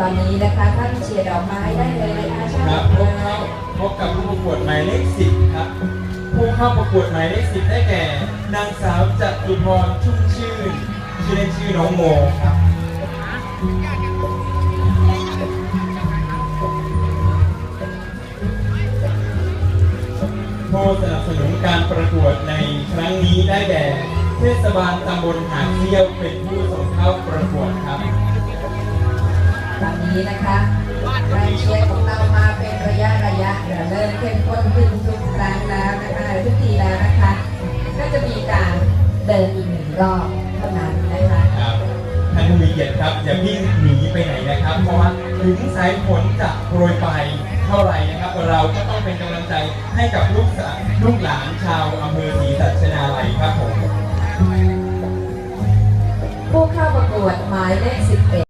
ตอนนี้นะคะท่านเชียร์ดอกไม้ได้เลยนะคะช่างครับพบเข้าพบกับผู้ประกวดหมายเลขสิบครับ ผู้เข้าประกวดหมายเลขสิบได้แก่ นางสาวจตุพรชุ่มชื่นชื่อเล่นชื่อน้องโมครับ ผู้สนับสนุนการประกวดในครั้งนี้ได้แก่ เทศบาลตำบลหาดเที่ยวเป็นผู้ส่งเข้าประกวดครับ นนี้นะคะแรงเชียร์ของเรามาเป็นระยะระยะเดี๋ยวเริ่มเข้มข้นขึ้นทุกครั้งแล้วนะคะทุกทีแล้วนะคะ ก็จะมีการเดินอีกหนึ่งรอบเท่านั้นนะคะครับท่านผู้มีเกียรติครับอย่าวิ่งหนีไปไหนนะครับ เพราะว่าถึงสายฝนจะโปรยปลายเท่าไหร่นะครับ เราก็ต้องเป็นกำลังใจให้กับลูกสาวลูกหลานชาวอำเภอศรีสัชนาลัยครับผมผู้เข้าประกวดหมายเลข11